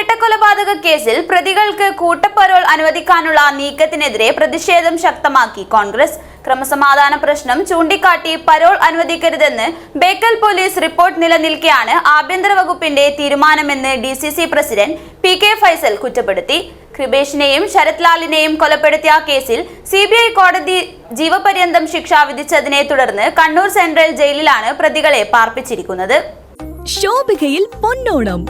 ഇരട്ടക്കൊലപാതക കേസിൽ പ്രതികൾക്ക് കൂട്ടപ്പരോൾ അനുവദിക്കാനുള്ള നീക്കത്തിനെതിരെ പ്രതിഷേധം ശക്തമാക്കി കോൺഗ്രസ്. ക്രമസമാധാന പ്രശ്നം ചൂണ്ടിക്കാട്ടി പരോൾ അനുവദിക്കരുതെന്ന് ബേക്കൽ പോലീസ് റിപ്പോർട്ട് നിലനിൽക്കെയാണ് ആഭ്യന്തര വകുപ്പിന്റെ തീരുമാനമെന്ന് D C C president P K Faisal കുറ്റപ്പെടുത്തി. കൃപേഷിനെയും ശരത് ലാലിനെയും കൊലപ്പെടുത്തിയ കേസിൽ സി ബി ഐ കോടതി ജീവപര്യന്തം ശിക്ഷ വിധിച്ചതിനെ തുടർന്ന് കണ്ണൂർ സെൻട്രൽ ജയിലിലാണ് പ്രതികളെ പാർപ്പിച്ചിരിക്കുന്നത്. ശോഭികയിൽ പൊന്നോണം.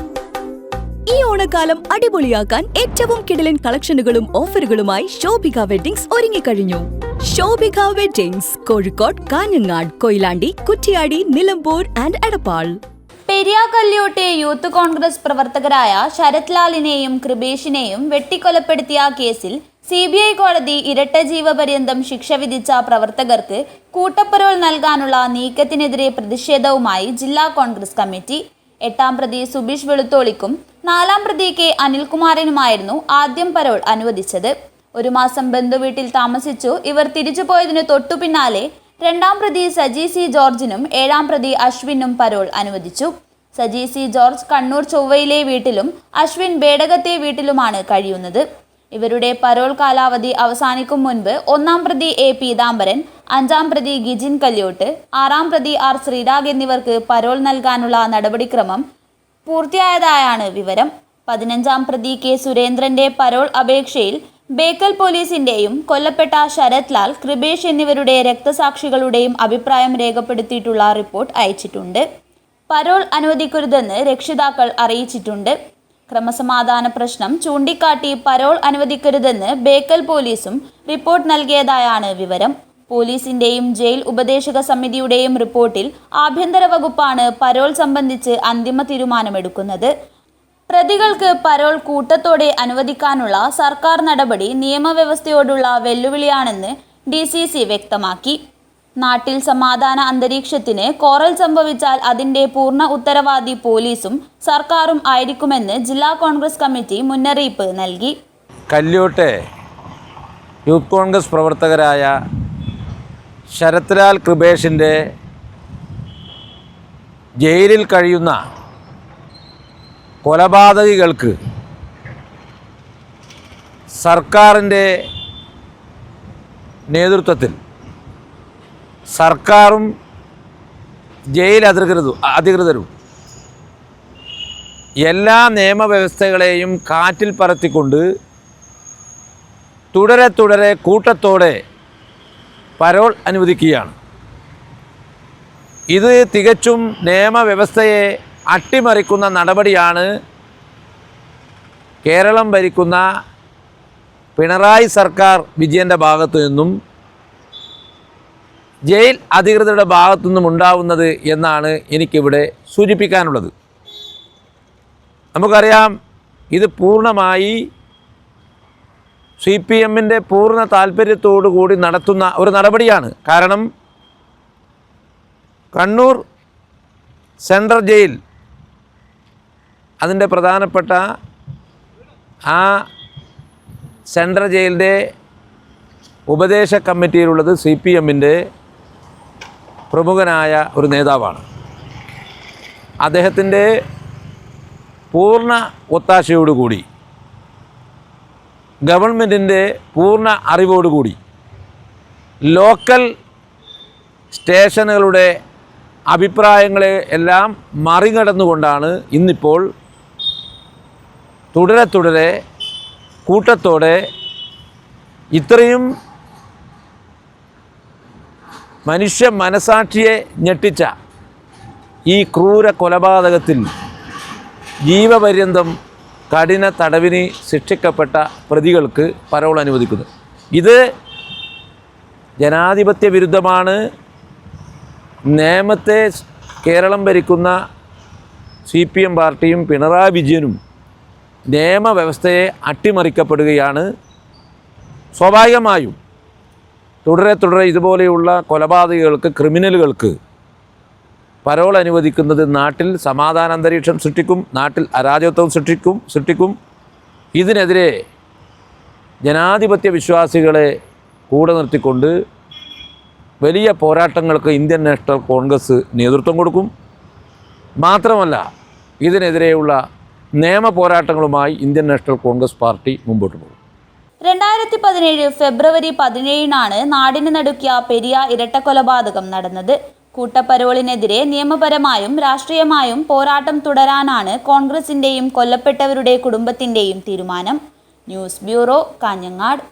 ഈ ഓണക്കാലം അടിപൊളിയാക്കാൻ ഏറ്റവും കിടലൻ കളക്ഷനുകളും ഓഫറുകളുമായി ശോഭിക വെഡിങ്സ് ഒരുങ്ങിക്കഴിഞ്ഞു. Shobhika weddings Kozhikode Kanhangad Koyilandy Kuttiady Nilambur and Edappal. പെരിയാക്കല്യോട്ടെ Youth Congress പ്രവർത്തകരായ ശരത് ലാലിനെയും കൃപേഷിനെയും വെട്ടിക്കൊലപ്പെടുത്തിയ കേസിൽ സി ബി ഐ കോടതി ഇരട്ട ജീവപര്യന്തം ശിക്ഷ വിധിച്ച പ്രവർത്തകർക്ക് കൂട്ടപ്പരോൾ നൽകാനുള്ള നീക്കത്തിനെതിരെ പ്രതിഷേധവുമായി ജില്ലാ കോൺഗ്രസ് കമ്മിറ്റി. എട്ടാം പ്രതി സുബീഷ് വെളുത്തോളിക്കും നാലാം പ്രതി കെ അനിൽകുമാറിനുമായിരുന്നു ആദ്യം പരോൾ അനുവദിച്ചത്. ഒരു മാസം ബന്ധുവീട്ടിൽ താമസിച്ചു. ഇവർ തിരിച്ചുപോയതിനു തൊട്ടു പിന്നാലെ രണ്ടാം പ്രതി സജി സി ജോർജിനും ഏഴാം പ്രതി അശ്വിനും പരോൾ അനുവദിച്ചു. സജി സി ജോർജ് കണ്ണൂർ ചൊവ്വയിലെ വീട്ടിലും അശ്വിൻ ബേഡകത്തെ വീട്ടിലുമാണ് കഴിയുന്നത്. ഇവരുടെ പരോൾ കാലാവധി അവസാനിക്കും മുൻപ് ഒന്നാം പ്രതി എ പീതാംബരൻ അഞ്ചാം പ്രതി ഗിജിൻ കല്യോട്ട് ആറാം പ്രതി ആർ ശ്രീരാഗ് എന്നിവർക്ക് പരോൾ നൽകാനുള്ള നടപടിക്രമം പൂർത്തിയായതായാണ് വിവരം. പതിനഞ്ചാം പ്രതി കെ സുരേന്ദ്രന്റെ പരോൾ അപേക്ഷയിൽ ബേക്കൽ പോലീസിന്റെയും കൊല്ലപ്പെട്ട ശരത് ലാൽ കൃപേഷ് എന്നിവരുടെ രക്തസാക്ഷികളുടെയും അഭിപ്രായം രേഖപ്പെടുത്തിയിട്ടുള്ള റിപ്പോർട്ട് അയച്ചിട്ടുണ്ട്. പരോൾ അനുവദിക്കരുതെന്ന് രക്ഷിതാക്കൾ അറിയിച്ചിട്ടുണ്ട്. ക്രമസമാധാന പ്രശ്നം ചൂണ്ടിക്കാട്ടി പരോൾ അനുവദിക്കരുതെന്ന് ബേക്കൽ പോലീസും റിപ്പോർട്ട് നൽകിയതായാണ് വിവരം. പോലീസിന്റെയും ജയിൽ ഉപദേശക സമിതിയുടെയും റിപ്പോർട്ടിൽ ആഭ്യന്തര വകുപ്പാണ് പരോൾ സംബന്ധിച്ച് അന്തിമ തീരുമാനമെടുക്കുന്നത്. പ്രതികൾക്ക് പരോൾ കൂട്ടത്തോടെ അനുവദിക്കാനുള്ള സർക്കാർ നടപടി നിയമവ്യവസ്ഥയോടുള്ള വെല്ലുവിളിയാണെന്ന് ഡി സി സി വ്യക്തമാക്കി. നാട്ടിൽ സമാധാന അന്തരീക്ഷത്തിന് കോറൽ സംഭവിച്ചാൽ അതിന്റെ പൂർണ ഉത്തരവാദി പോലീസും സർക്കാരും ആയിരിക്കുമെന്ന് ജില്ലാ കോൺഗ്രസ് കമ്മിറ്റി മുന്നറിയിപ്പ് നൽകി. കല്യോട്ടെ യൂത്ത് കോൺഗ്രസ് പ്രവർത്തകരായ ശരത്ലാൽ കൃപേഷിന്റെ ജയിലിൽ കഴിയുന്ന കൊലപാതകികൾക്ക് സർക്കാരിന്റെ നേതൃത്വത്തിൽ സർക്കാരും ജയിൽ അധികൃതരും അധികൃതരും എല്ലാ നിയമവ്യവസ്ഥകളെയും കാറ്റിൽ പറത്തിക്കൊണ്ട് തുടരെ തുടരെ കൂട്ടത്തോടെ പരോൾ അനുവദിക്കുകയാണ്. ഇത് തികച്ചും നിയമവ്യവസ്ഥയെ അട്ടിമറിക്കുന്ന നടപടിയാണ് കേരളം ഭരിക്കുന്ന പിണറായി സർക്കാർ വിജയന്റെ ഭാഗത്തു നിന്നും ജയിൽ അധികൃതരുടെ ഭാഗത്തു നിന്നും ഉണ്ടാവുന്നത് എന്നാണ് എനിക്കിവിടെ സൂചിപ്പിക്കാനുള്ളത്. നമുക്കറിയാം ഇത് പൂർണമായി സി പി എമ്മിന്റെ പൂർണ താല്പര്യത്തോടു കൂടി നടത്തുന്ന ഒരു നടപടിയാണ്. കാരണം കണ്ണൂർ സെൻട്രൽ ജയിൽ അതിന്റെ പ്രധാനപ്പെട്ട ആ സെൻട്രൽ ജയിലിന്റെ ഉപദേശ കമ്മിറ്റിയിലുള്ളത് സി പി എമ്മിന്റെ പ്രമുഖനായ ഒരു നേതാവാണ്. അദ്ദേഹത്തിന്റെ പൂർണ ഒത്താശയോടുകൂടി ഗവൺമെന്റിന്റെ പൂർണ അറിവോടുകൂടി ലോക്കൽ സ്റ്റേഷനുകളുടെ അഭിപ്രായങ്ങളെ എല്ലാം മറികടന്നുകൊണ്ടാണ് ഇന്നിപ്പോൾ തുടരെ തുടരെ കൂട്ടത്തോടെ ഇത്രയും മനുഷ്യ മനസാക്ഷിയെ ഞെട്ടിച്ച ഈ ക്രൂര കൊലപാതകത്തിൽ ജീവപര്യന്തം കഠിന തടവിന് ശിക്ഷിക്കപ്പെട്ട പ്രതികൾക്ക് പരോൾ അനുവദിക്കുന്നു. ഇത് ജനാധിപത്യ വിരുദ്ധമാണ്. നിയമത്തെ കേരളം ഭരിക്കുന്ന സി പി എം പാർട്ടിയും പിണറായി വിജയനും നിയമവ്യവസ്ഥയെ അട്ടിമറിക്കപ്പെടുകയാണ്. സ്വാഭാവികമായും തുടരെ തുടരെ ഇതുപോലെയുള്ള കൊലപാതകങ്ങൾക്ക് ക്രിമിനലുകൾക്ക് പരോൾ അനുവദിക്കുന്നത് നാട്ടിൽ സമാധാന അന്തരീക്ഷം സൃഷ്ടിക്കും നാട്ടിൽ അരാജകത്വം സൃഷ്ടിക്കും സൃഷ്ടിക്കും. ഇതിനെതിരെ ജനാധിപത്യ വിശ്വാസികളെ കൂടെ നിർത്തിക്കൊണ്ട് വലിയ പോരാട്ടങ്ങൾക്ക് ഇന്ത്യൻ നാഷണൽ കോൺഗ്രസ് നേതൃത്വം കൊടുക്കും. മാത്രമല്ല ഇതിനെതിരെയുള്ള നിയമ പോരാട്ടങ്ങളുമായി ഇന്ത്യൻ നാഷണൽ കോൺഗ്രസ് പാർട്ടി മുമ്പോട്ട് പോകും. രണ്ടായിരത്തി പതിനേഴ് ഫെബ്രുവരി പതിനേഴിനാണ് നാടിന് നടുക്കിയ പെരിയ ഇരട്ടക്കൊലപാതകം നടന്നത്. കൂട്ടപ്പരോളിനെതിരെ നിയമപരമായും രാഷ്ട്രീയമായും പോരാട്ടം തുടരാനാണ് കോൺഗ്രസിന്റെയും കൊല്ലപ്പെട്ടവരുടെ കുടുംബത്തിന്റെയും തീരുമാനം. News bureau Kanhangad.